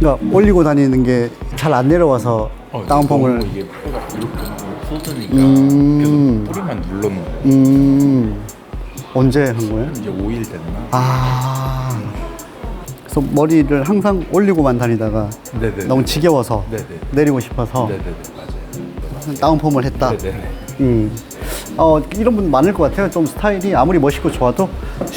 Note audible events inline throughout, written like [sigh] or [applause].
그러니까 올리고 다니는 게 잘 안 내려와서 어, 다운펌을 이게 폐가 이렇게 쏟으니까 음. 계속 뿌리만 눌러놓은 거예요. 음 언제 한 거예요? 이제 5일 됐나? 아 그래서 머리를 항상 올리고만 다니다가 네네. 너무 지겨워서 네네. 내리고 싶어서 네네네 맞아요. 다운펌을 했다. 네네네. 음. 어, 이런 분 많을 것 같아요. 좀 스타일이 아무리 멋있고 좋아도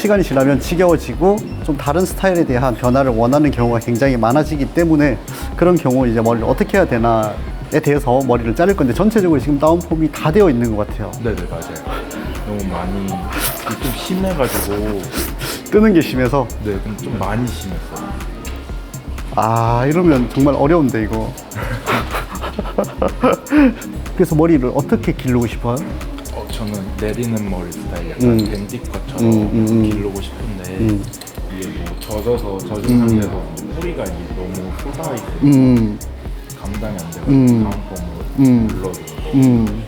시간이 지나면 지겨워지고 좀 다른 스타일에 대한 변화를 원하는 경우가 굉장히 많아지기 때문에 그런 경우 이제 머리를 어떻게 해야 되나에 대해서 머리를 자를 건데 전체적으로 지금 다운펌이 다 되어 있는 것 같아요. 네네 맞아요. 너무 많이 좀 심해가지고 뜨는 게 심해서 네, 근데 좀 많이 심했어요. 아 이러면 정말 어려운데 이거. [laughs] 그래서 머리를 어떻게 기르고 싶어요? 어, 저는 내리는 머리 스타일 약간 음. 밴디컷처럼 음, 음, 음. 기르고 싶은데 음. 이게 뭐 젖어서 젖은 상태에서 뿌리가 이게 너무 쏟아있고 음, 감당이 안 돼서 음. 다운펌을 음. 눌러주는 거 음.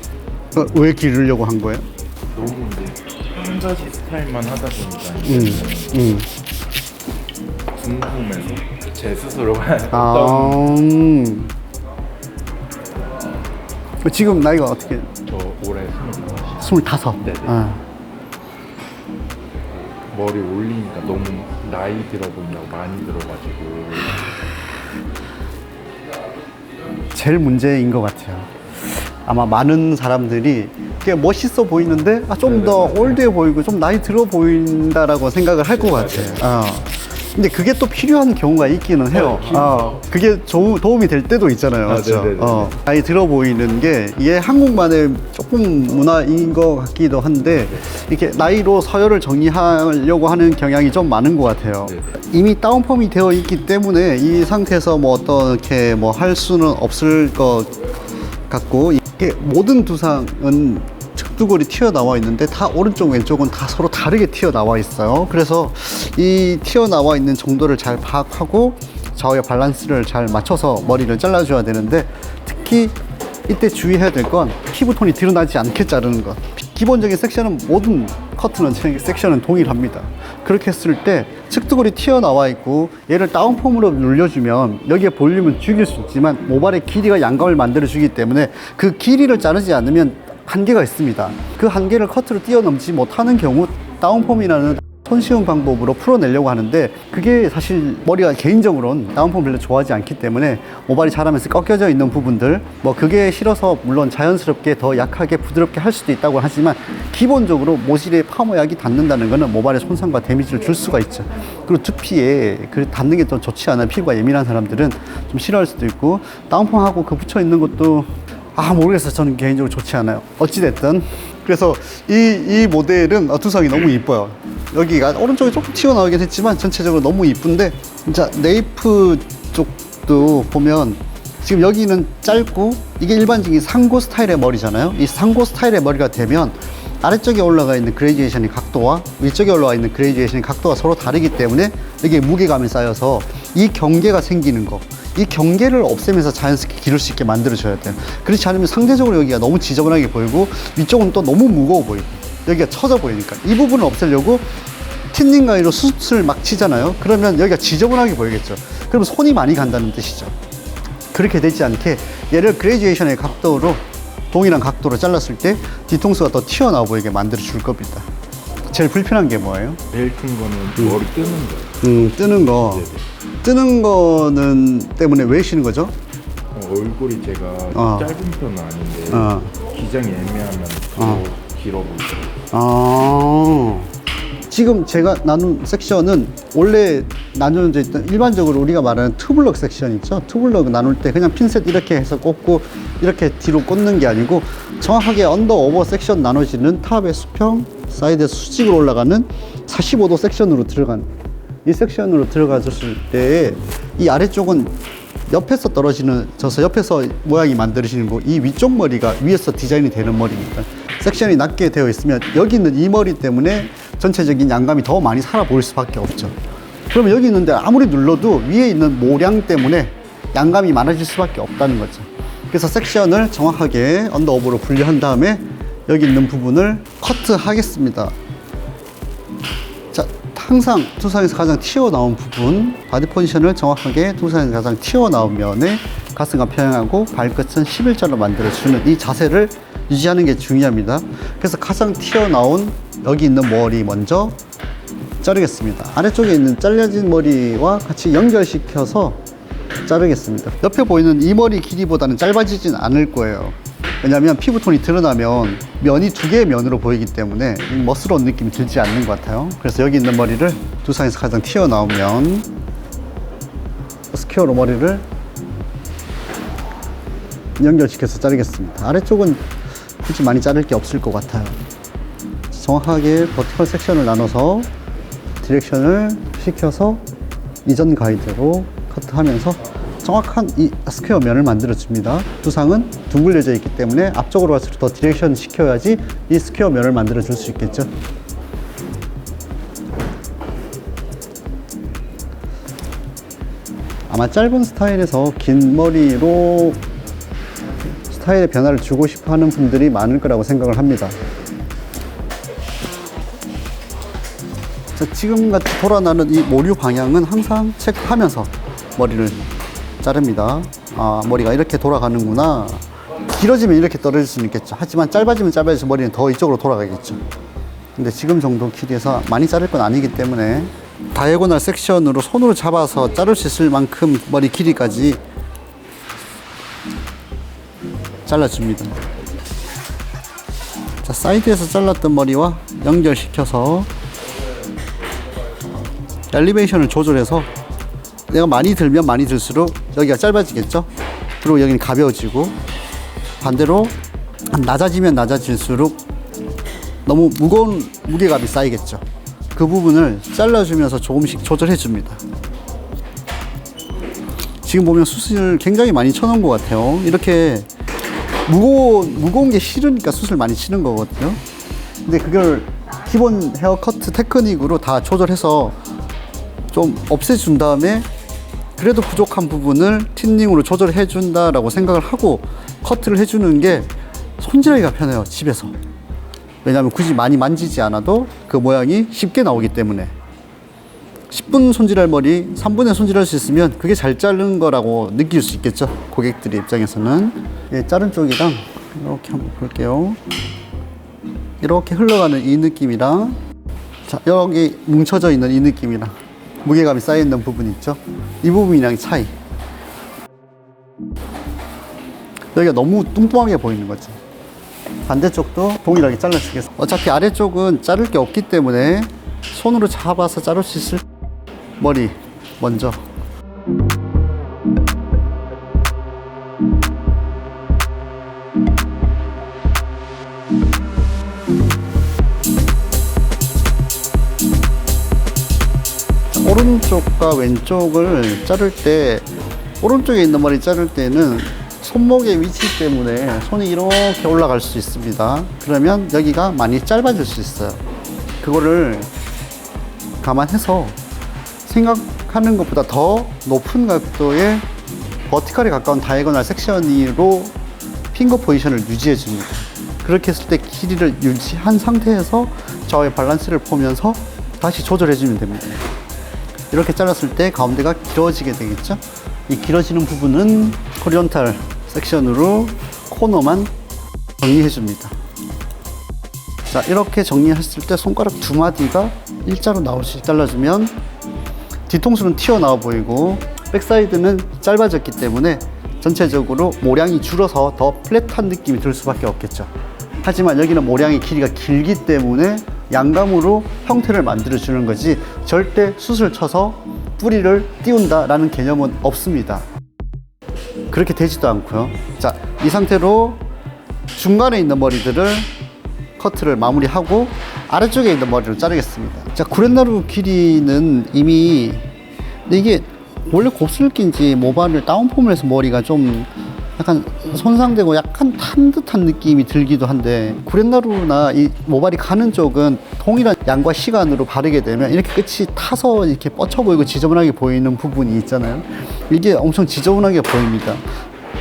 어, 왜 기르려고 한 거예요? 너무 이제 혼자시 스타일만 하다 보니까 음, 이제 음. 궁금해서 제 스스로가 [laughs] 아, 음. 지금 나이가 어떻게? 저 올해 스물 다섯 스물다섯. 네네. 아. 머리 올리니까 너무 나이 들어 보인다고 많이 들어가지고 제일 문제인 것 같아요. 아마 많은 사람들이 꽤 멋있어 보이는데 아, 좀더 올드해 보이고 좀 나이 들어 보인다라고 생각을 할 것 같아요. 어. 근데 그게 또 필요한 경우가 있기는 해요. 네, 어, 그게 조, 도움이 될 때도 있잖아요. 아, 그렇죠? 네네네. 어, 나이 들어 보이는 게 이게 한국만의 조금 문화인 것 같기도 한데 이렇게 나이로 서열을 정리하려고 하는 경향이 좀 많은 것 같아요. 네네. 이미 다운펌이 되어 있기 때문에 이 상태에서 뭐 어떻게 뭐 할 수는 없을 것 같고 이게 모든 두상은 측 두골이 튀어나와 있는데 다 오른쪽 왼쪽은 다 서로 다르게 튀어나와 있어요 그래서 이 튀어나와 있는 정도를 잘 파악하고 좌우의 밸런스를 잘 맞춰서 머리를 잘라줘야 되는데 특히 이때 주의해야 될 건 피부톤이 드러나지 않게 자르는 것. 기본적인 섹션은 모든 커트는 세- 섹션은 동일합니다. 그렇게 했을 때 측두골이 튀어나와 있고 얘를 다운폼으로 눌려주면 여기에 볼륨은 죽일 수 있지만 모발의 길이가 양감을 만들어 주기 때문에 그 길이를 자르지 않으면 한계가 있습니다. 그 한계를 커트로 뛰어넘지 못하는 경우 다운폼이라는 손쉬운 방법으로 풀어내려고 하는데 그게 사실 머리가 개인적으로는 다운펌 별로 좋아하지 않기 때문에 모발이 자라면서 꺾여져 있는 부분들 뭐 그게 싫어서 물론 자연스럽게 더 약하게 부드럽게 할 수도 있다고 하지만 기본적으로 모질에 파모약이 닿는다는 것은 모발에 손상과 데미지를 줄 수가 있죠 그리고 두피에 그 닿는 게 좀 좋지 않아 피부가 예민한 사람들은 좀 싫어할 수도 있고 다운펌하고 그 붙여 있는 것도 아 모르겠어요. 저는 개인적으로 좋지 않아요. 어찌됐든. 그래서 이, 이 모델은 어, 두상이 너무 이뻐요. 여기가 오른쪽에 조금 튀어나오긴 했지만 전체적으로 너무 이쁜데 진짜 네이프 쪽도 보면 지금 여기는 짧고 이게 일반적인 상고 스타일의 머리잖아요. 이 상고 스타일의 머리가 되면 아래쪽에 올라가 있는 그레이제이션의 각도와 위쪽에 올라와 있는 그레이제이션의 각도가 서로 다르기 때문에 여기에 무게감이 쌓여서 이 경계가 생기는 거. 이 경계를 없애면서 자연스럽게 기를 수 있게 만들어줘야 돼요. 그렇지 않으면 상대적으로 여기가 너무 지저분하게 보이고 위쪽은 또 너무 무거워 보이고 여기가 처져 보이니까 이 부분을 없애려고 틴닝 가위로 숱을 막 치잖아요. 그러면 여기가 지저분하게 보이겠죠. 그러면 손이 많이 간다는 뜻이죠. 그렇게 되지 않게 얘를 그레이제이션의 각도로 동일한 각도로 잘랐을 때 뒤통수가 더 튀어나와 보이게 만들어 줄 겁니다. 제일 불편한 게 뭐예요? 제일 큰 거는 머리 뜨는 거예요. 음, 뜨는 거. 네네. 뜨는 거는 때문에 왜 쉬는 거죠? 어, 얼굴이 제가 어. 짧은 편은 아닌데 어. 기장이 애매하면 더 어. 길어 보이죠. 아. 지금 제가 나눈 섹션은 원래 나누어져 있던 일반적으로 우리가 말하는 투블럭 섹션 있죠? 투블럭 나눌 때 그냥 핀셋 이렇게 해서 꽂고 이렇게 뒤로 꽂는 게 아니고 정확하게 언더 오버 섹션 나눠지는 탑의 수평, 사이드에 수직으로 올라가는 45도 섹션으로 들어간 이 섹션으로 들어가졌을 때 이 아래쪽은 옆에서 떨어지는 져서 옆에서 모양이 만들어지는 거 이 위쪽 머리가 위에서 디자인이 되는 머리입니다. 섹션이 낮게 되어 있으면 여기 있는 이 머리 때문에 전체적인 양감이 더 많이 살아 보일 수밖에 없죠. 그러면 여기 있는데 아무리 눌러도 위에 있는 모량 때문에 양감이 많아질 수밖에 없다는 거죠. 그래서 섹션을 정확하게 언더오버로 분리한 다음에 여기 있는 부분을 커트하겠습니다. 자, 항상 두상에서 가장 튀어나온 부분 바디 포지션을 정확하게 두상에서 가장 튀어나온 면에 가슴과 평행하고 발끝은 11자로 만들어주는 이 자세를 유지하는 게 중요합니다. 그래서 가장 튀어나온 여기 있는 머리 먼저 자르겠습니다. 아래쪽에 있는 잘려진 머리와 같이 연결시켜서 자르겠습니다. 옆에 보이는 이 머리 길이보다는 짧아지진 않을 거예요 왜냐하면 피부톤이 드러나면 면이 두 개의 면으로 보이기 때문에 이 멋스러운 느낌이 들지 않는 것 같아요. 그래서 여기 있는 머리를 두상에서 가장 튀어나오면 스퀘어로 머리를 연결시켜서 자르겠습니다. 아래쪽은 굳이 많이 자를 게 없을 것 같아요. 정확하게 버티컬 섹션을 나눠서 디렉션을 시켜서 이전 가이드로 커트하면서 정확한 이 스퀘어 면을 만들어 줍니다. 두상은 둥글려져 있기 때문에 앞쪽으로 갈수록 더 디렉션 시켜야지 이 스퀘어 면을 만들어 줄 수 있겠죠. 아마 짧은 스타일에서 긴 머리로 스타일의 변화를 주고 싶어 하는 분들이 많을 거라고 생각을 합니다. 자, 지금 같이 돌아나는 이 모류 방향은 항상 체크하면서 머리를 자릅니다. 아, 머리가 이렇게 돌아가는구나. 길어지면 이렇게 떨어질 수는 있겠죠. 하지만 짧아지면 짧아져서 머리는 더 이쪽으로 돌아가겠죠. 근데 지금 정도 길이에서 많이 자를 건 아니기 때문에 다이고널 섹션으로 손으로 잡아서 자를 수 있을 만큼 머리 길이까지 잘라줍니다. 자, 사이드에서 잘랐던 머리와 연결시켜서 엘리베이션을 조절해서 내가 많이 들면 많이 들수록 여기가 짧아지겠죠? 그리고 여기는 가벼워지고 반대로 낮아지면 낮아질수록 너무 무거운 무게감이 쌓이겠죠. 그 부분을 잘라주면서 조금씩 조절해 줍니다. 지금 보면 숱을 굉장히 많이 쳐놓은 것 같아요. 이렇게 무거운, 무거운 게 싫으니까 숱을 많이 치는 거거든요. 근데 그걸 기본 헤어 커트 테크닉으로 다 조절해서 좀 없애준 다음에 그래도 부족한 부분을 틴닝으로 조절해 준다라고 생각을 하고 커트를 해주는 게 손질하기가 편해요 집에서. 왜냐하면 굳이 많이 만지지 않아도 그 모양이 쉽게 나오기 때문에. 10분 손질할 머리 3분에 손질할 수 있으면 그게 잘 자른 거라고 느낄 수 있겠죠 고객들의 입장에서는. 예, 자른 쪽이랑 이렇게 한번 볼게요. 이렇게 흘러가는 이 느낌이랑 자, 여기 뭉쳐져 있는 이 느낌이랑 무게감이 쌓여 있는 부분 있죠? 이 부분이랑 차이. 여기가 너무 뚱뚱하게 보이는 거죠. 반대쪽도 동일하게 잘라주겠습니다. 어차피 아래쪽은 자를 게 없기 때문에 손으로 잡아서 자를 수 있을 머리 먼저. 오른쪽과 왼쪽을 자를 때 오른쪽에 있는 머리 자를 때는 손목의 위치 때문에 손이 이렇게 올라갈 수 있습니다. 그러면 여기가 많이 짧아질 수 있어요. 그거를 감안해서 생각하는 것보다 더 높은 각도의 버티컬에 가까운 다이거널 섹션으로 핑거 포지션을 유지해 줍니다. 그렇게 했을 때 길이를 유지한 상태에서 저의 밸런스를 보면서 다시 조절해 주면 됩니다. 이렇게 잘랐을 때 가운데가 길어지게 되겠죠? 이 길어지는 부분은 호리온탈 섹션으로 코너만 정리해 줍니다. 자, 이렇게 정리했을 때 손가락 두 마디가 일자로 있게 잘라주면 뒤통수는 튀어나와 보이고 백사이드는 짧아졌기 때문에 전체적으로 모량이 줄어서 더 플랫한 느낌이 들 수밖에 없겠죠. 하지만 여기는 모량의 길이가 길기 때문에 양감으로 형태를 만들어 주는 거지 절대 숯을 쳐서 뿌리를 띄운다라는 개념은 없습니다. 그렇게 되지도 않고요. 자, 이 상태로 중간에 있는 머리들을 커트를 마무리하고 아래쪽에 있는 머리를 자르겠습니다. 자, 구렛나루 길이는 이미 이게 원래 곱슬기인지 모발을 다운폼을 해서 머리가 좀 약간 손상되고 약간 탄 듯한 느낌이 들기도 한데 구렛나루나 이 모발이 가는 쪽은 동일한 양과 시간으로 바르게 되면 이렇게 끝이 타서 이렇게 뻗쳐 보이고 지저분하게 보이는 부분이 있잖아요. 이게 엄청 지저분하게 보입니다.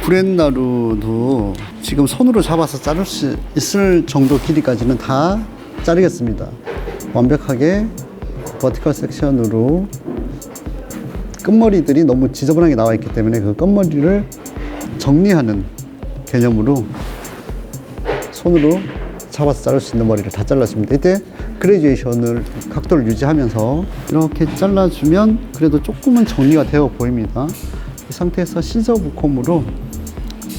구렛나루도 지금 손으로 잡아서 자를 수 있을 정도 길이까지는 다 자르겠습니다. 완벽하게 버티컬 섹션으로 끝머리들이 너무 지저분하게 나와 있기 때문에 그 끝머리를 정리하는 개념으로 손으로 잡아서 자를 수 있는 머리를 다 잘라줍니다. 이때 그레듀에이션을 각도를 유지하면서 이렇게 잘라주면 그래도 조금은 정리가 되어 보입니다. 이 상태에서 시저 부콤으로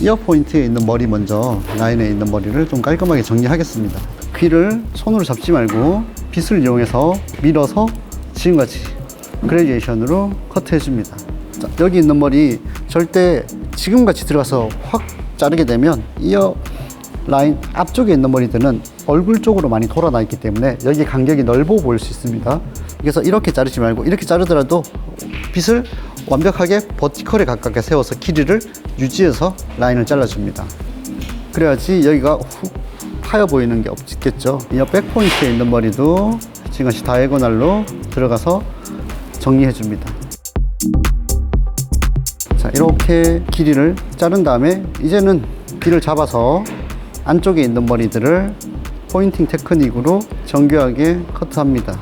이어 포인트에 있는 머리 먼저 라인에 있는 머리를 좀 깔끔하게 정리하겠습니다. 귀를 손으로 잡지 말고 빗을 이용해서 밀어서 지금같이 그레듀에이션으로 커트해 줍니다. 자, 여기 있는 머리 절대 지금같이 들어가서 확 자르게 되면 이어 라인 앞쪽에 있는 머리들은 얼굴 쪽으로 많이 돌아나 있기 때문에 여기 간격이 넓어 보일 수 있습니다. 그래서 이렇게 자르지 말고 이렇게 자르더라도 빗을 완벽하게 버티컬에 가깝게 세워서 길이를 유지해서 라인을 잘라줍니다. 그래야지 여기가 훅 파여 보이는 게 없겠죠. 이 백포인트에 있는 머리도 지금같이 다이고날로 들어가서 정리해 줍니다. 자, 이렇게 길이를 자른 다음에 이제는 길을 잡아서 안쪽에 있는 머리들을 포인팅 테크닉으로 정교하게 커트합니다.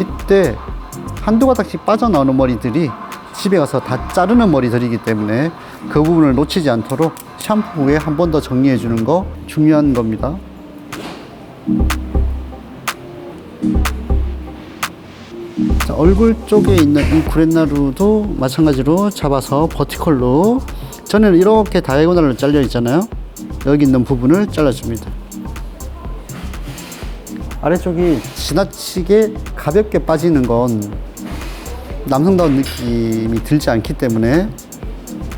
이때 한두 가닥씩 빠져나오는 머리들이 집에 가서 다 자르는 머리들이기 때문에 그 부분을 놓치지 않도록 샴푸 후에 한 번 더 정리해 주는 거 중요한 겁니다. 자, 얼굴 쪽에 있는 이 구렛나루도 마찬가지로 잡아서 버티컬로 전에는 이렇게 다이고널로 잘려 있잖아요. 여기 있는 부분을 잘라줍니다. 아래쪽이 지나치게 가볍게 빠지는 건 남성다운 느낌이 들지 않기 때문에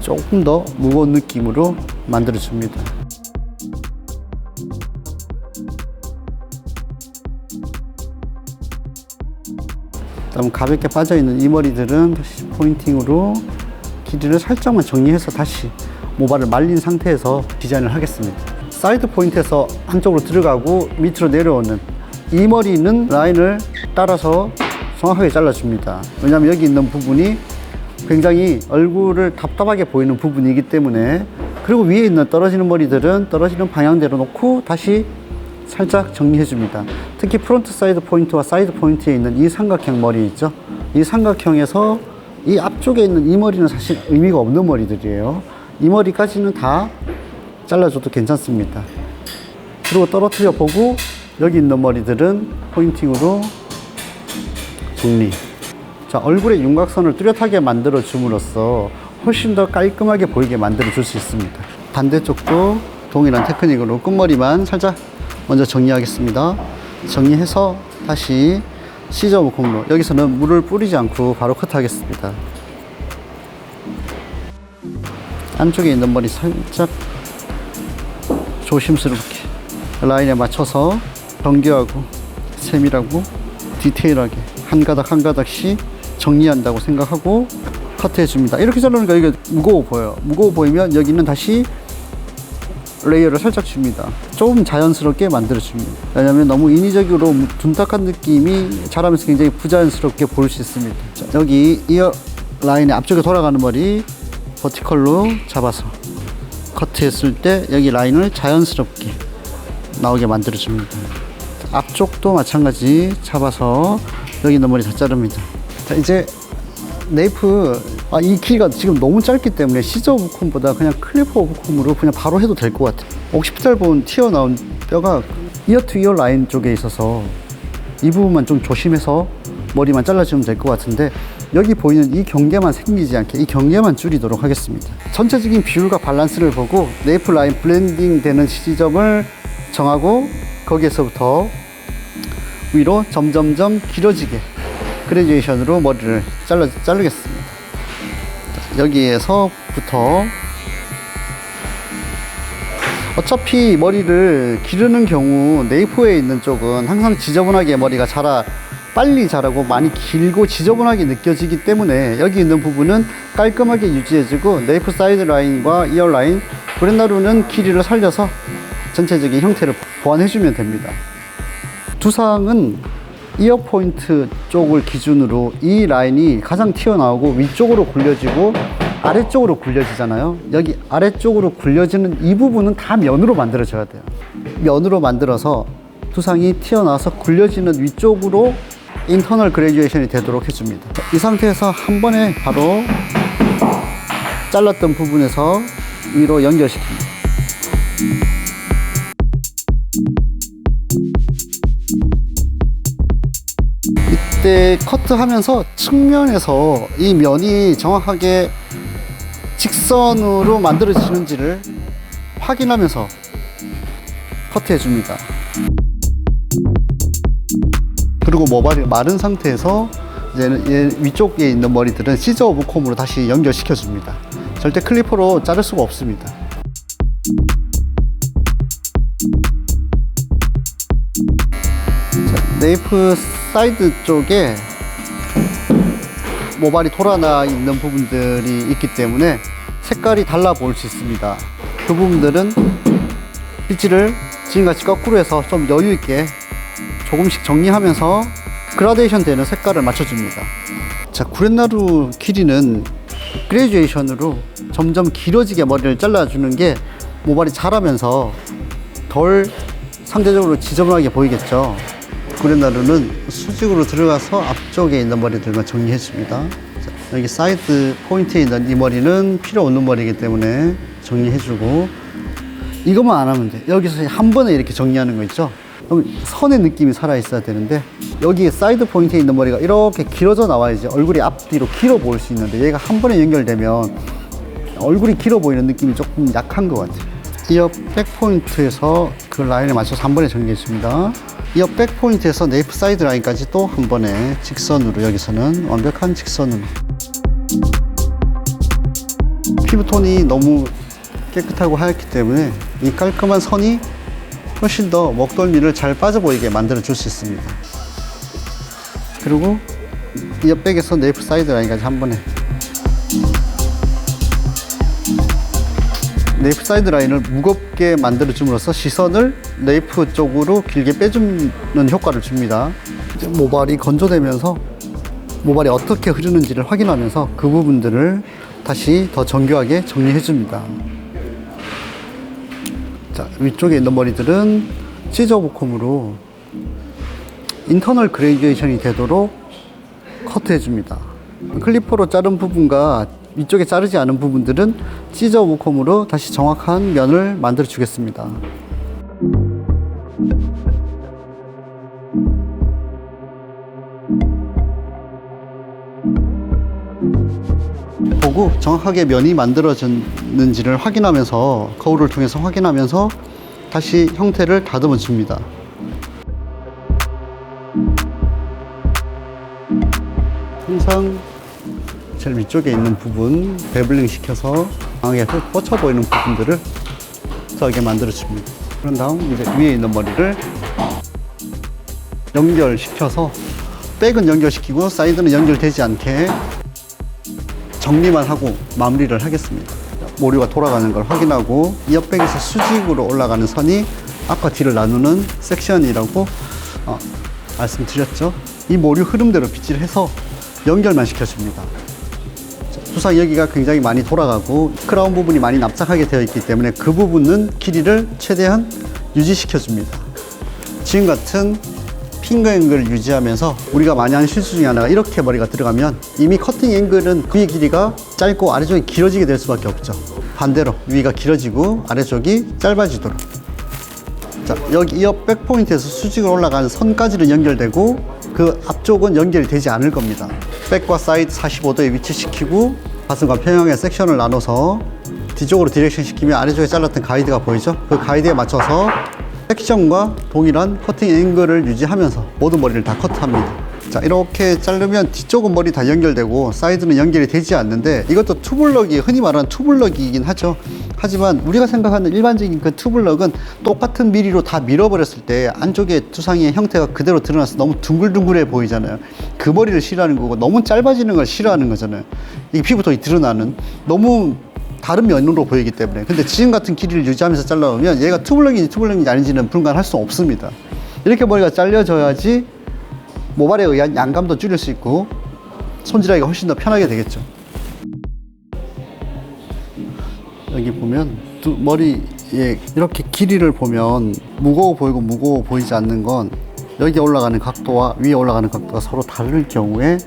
조금 더 무거운 느낌으로 만들어줍니다. 다음 가볍게 빠져 있는 이 머리들은 다시 포인팅으로 길이를 살짝만 정리해서 다시 모발을 말린 상태에서 디자인을 하겠습니다. 사이드 포인트에서 한쪽으로 들어가고 밑으로 내려오는 이 머리는 라인을 따라서 정확하게 잘라줍니다. 왜냐하면 여기 있는 부분이 굉장히 얼굴을 답답하게 보이는 부분이기 때문에 그리고 위에 있는 떨어지는 머리들은 떨어지는 방향대로 놓고 다시 살짝 정리해 줍니다. 특히 프론트 사이드 포인트와 사이드 포인트에 있는 이 삼각형 머리 있죠? 이 삼각형에서 이 앞쪽에 있는 이 머리는 사실 의미가 없는 머리들이에요. 이 머리까지는 다 잘라줘도 괜찮습니다. 그리고 떨어뜨려 보고 여기 있는 머리들은 포인팅으로 정리. 자, 얼굴의 윤곽선을 뚜렷하게 만들어 줌으로써 훨씬 더 깔끔하게 보이게 만들어 줄 수 있습니다. 반대쪽도 동일한 테크닉으로 끝머리만 살짝 먼저 정리하겠습니다. 정리해서 다시 시저 무콤으로 여기서는 물을 뿌리지 않고 바로 커트하겠습니다. 안쪽에 있는 머리 살짝 조심스럽게 라인에 맞춰서 정교하고 세밀하고 디테일하게 한 가닥 한 가닥씩 정리한다고 생각하고 커트해 줍니다. 이렇게 자르니까 이게 무거워 보여요. 무거워 보이면 여기는 다시 레이어를 살짝 줍니다. 조금 자연스럽게 만들어 줍니다. 왜냐하면 너무 인위적으로 둔탁한 느낌이 자라면서 굉장히 부자연스럽게 보일 수 있습니다. 자, 여기 이어 라인의 앞쪽에 돌아가는 머리 버티컬로 잡아서 커트했을 때 여기 라인을 자연스럽게 나오게 만들어 줍니다. 앞쪽도 마찬가지 잡아서 여기 있는 머리 다 자릅니다. 자, 이제 네이프 아, 이 길이가 지금 너무 짧기 때문에 시저 오브콤보다 그냥 클리퍼 오브콤으로 그냥 바로 해도 될 것 같아요. 옥시피탈 본 튀어나온 뼈가 이어 투 이어 라인 쪽에 있어서 이 부분만 좀 조심해서 머리만 잘라주면 될 것 같은데 여기 보이는 이 경계만 생기지 않게 이 경계만 줄이도록 하겠습니다. 전체적인 비율과 밸런스를 보고 네이프 라인 블렌딩 되는 시점을 정하고 거기에서부터 위로 점점점 길어지게 그레듀에이션으로 머리를 잘라, 자르겠습니다. 자, 여기에서부터 어차피 머리를 기르는 경우 네이프에 있는 쪽은 항상 지저분하게 머리가 자라 빨리 자라고 많이 길고 지저분하게 느껴지기 때문에 여기 있는 부분은 깔끔하게 유지해주고 네이프 사이드 라인과 이어 라인 브랜나루는 길이를 살려서 전체적인 형태를 보완해주면 됩니다. 두상은 이어 포인트 쪽을 기준으로 이 라인이 가장 튀어나오고 위쪽으로 굴려지고 아래쪽으로 굴려지잖아요. 여기 아래쪽으로 굴려지는 이 부분은 다 면으로 만들어져야 돼요. 면으로 만들어서 두상이 튀어나와서 굴려지는 위쪽으로 인터널 그레듀에이션이 되도록 해줍니다. 이 상태에서 한 번에 바로 잘랐던 부분에서 위로 연결시킵니다. 이때 커트하면서 측면에서 이 면이 정확하게 직선으로 만들어지는지를 확인하면서 커트해 줍니다. 그리고 모발이 마른 상태에서 이제는 얘 위쪽에 있는 머리들은 시저 오브 콤으로 다시 연결시켜 줍니다. 절대 클리퍼로 자를 수가 없습니다. 자, 네이프 사이드 쪽에 모발이 돌아나 있는 부분들이 있기 때문에 색깔이 달라 보일 수 있습니다. 그 부분들은 빗질을 지금같이 거꾸로 해서 좀 여유 있게 조금씩 정리하면서 그라데이션 되는 색깔을 맞춰줍니다. 자, 구렛나루 길이는 그레듀에이션으로 점점 길어지게 머리를 잘라주는 게 모발이 자라면서 덜 상대적으로 지저분하게 보이겠죠. 구렛나루는 수직으로 들어가서 앞쪽에 있는 머리들만 정리해줍니다. 자, 여기 사이드 포인트에 있는 이 머리는 필요 없는 머리이기 때문에 정리해주고 이것만 안 하면 돼. 여기서 한 번에 이렇게 정리하는 거 있죠? 그럼 선의 느낌이 살아있어야 되는데 여기 사이드 포인트에 있는 머리가 이렇게 길어져 나와야지 얼굴이 앞뒤로 길어 보일 수 있는데 얘가 한 번에 연결되면 얼굴이 길어 보이는 느낌이 조금 약한 것 같아요. 이어 백 포인트에서 그 라인에 맞춰서 한 번에 정리해 줍니다. 이어 백 포인트에서 네이프 사이드 라인까지 또 한 번에 직선으로 여기서는 완벽한 직선으로 피부톤이 너무 깨끗하고 하얗기 때문에 이 깔끔한 선이 훨씬 더 먹덜미를 잘 빠져 보이게 만들어 줄 수 있습니다. 그리고 이 옆백에서 네이프 사이드 라인까지 한 번에 네이프 사이드 라인을 무겁게 만들어 줌으로써 시선을 네이프 쪽으로 길게 빼주는 효과를 줍니다. 모발이 건조되면서 모발이 어떻게 흐르는지를 확인하면서 그 부분들을 다시 더 정교하게 정리해 줍니다. 자, 위쪽에 있는 머리들은 시저 보콤으로 인터널 그레듀에이션이 되도록 커트해 줍니다. 클리퍼로 자른 부분과 위쪽에 자르지 않은 부분들은 시저 보콤으로 다시 정확한 면을 만들어 주겠습니다. 보고 정확하게 면이 만들어졌는지를 확인하면서 거울을 통해서 확인하면서 다시 형태를 다듬어 줍니다. 항상 제일 위쪽에 있는 부분 베블링 시켜서 강하게 뻗쳐 보이는 부분들을 저게 만들어 줍니다. 그런 다음 이제 위에 있는 머리를 연결시켜서 백은 연결시키고 사이드는 연결되지 않게 정리만 하고 마무리를 하겠습니다. 모류가 돌아가는 걸 확인하고 이어백에서 수직으로 올라가는 선이 앞과 뒤를 나누는 섹션이라고 어, 말씀드렸죠. 이 모류 흐름대로 빗질해서 연결만 시켜줍니다. 두상 여기가 굉장히 많이 돌아가고 크라운 부분이 많이 납작하게 되어 있기 때문에 그 부분은 길이를 최대한 유지시켜 줍니다. 지금 같은 핑거 앵글을 유지하면서 우리가 많이 하는 실수 중에 하나가 이렇게 머리가 들어가면 이미 커팅 앵글은 위의 길이가 짧고 아래쪽이 길어지게 될 수밖에 없죠. 반대로 위가 길어지고 아래쪽이 짧아지도록. 자, 여기 이어 백 포인트에서 수직으로 올라가는 선까지는 연결되고 그 앞쪽은 연결이 되지 않을 겁니다. 백과 사이드 45도에 위치시키고 가슴과 평형의 섹션을 나눠서 뒤쪽으로 디렉션 시키면 아래쪽에 잘랐던 가이드가 보이죠? 그 가이드에 맞춰서 섹션과 동일한 커팅 앵글을 유지하면서 모든 머리를 다 커트합니다. 자, 이렇게 자르면 뒤쪽은 머리 다 연결되고 사이드는 연결이 되지 않는데 이것도 투블럭이 흔히 말하는 투블럭이긴 하죠. 하지만 우리가 생각하는 일반적인 그 투블럭은 똑같은 미리로 다 밀어버렸을 때 안쪽에 두상의 형태가 그대로 드러나서 너무 둥글둥글해 보이잖아요. 그 머리를 싫어하는 거고 너무 짧아지는 걸 싫어하는 거잖아요. 이 피부톤이 드러나는 너무 다른 면으로 보이기 때문에 근데 지금 같은 길이를 유지하면서 잘라오면 얘가 투블럭인지 투블럭인지 아닌지는 분간할 수 없습니다 이렇게 머리가 잘려져야지 모발에 의한 양감도 줄일 수 있고 손질하기가 훨씬 더 편하게 되겠죠 여기 보면 두 머리에 이렇게 길이를 보면 무거워 보이고 무거워 보이지 않는 건 여기 올라가는 각도와 위에 올라가는 각도가 서로 다를 경우에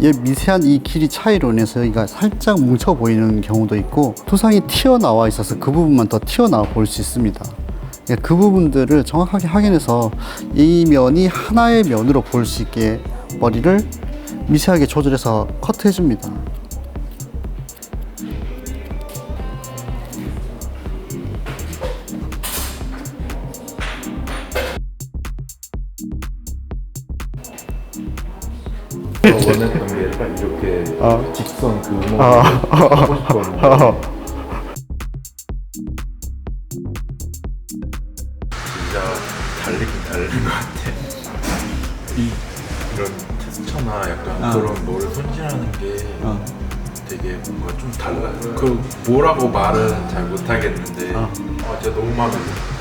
이 미세한 이 길이 차이로 인해서 여기가 살짝 뭉쳐 보이는 경우도 있고 두상이 튀어나와 있어서 그 부분만 더 튀어나와 보일 수 있습니다. 예, 그 부분들을 정확하게 확인해서 이 면이 하나의 면으로 보일 수 있게 머리를 미세하게 조절해서 커트해 줍니다. 저 원했던 게 딱 이렇게 어. 직선 그 음악을 하고 싶었는데 그런 뭐를 손질하는 게 어. 되게 뭔가 좀 달라. 그 뭐라고 말은 잘 못하겠는데 어. 아 진짜 너무 마음에 들어.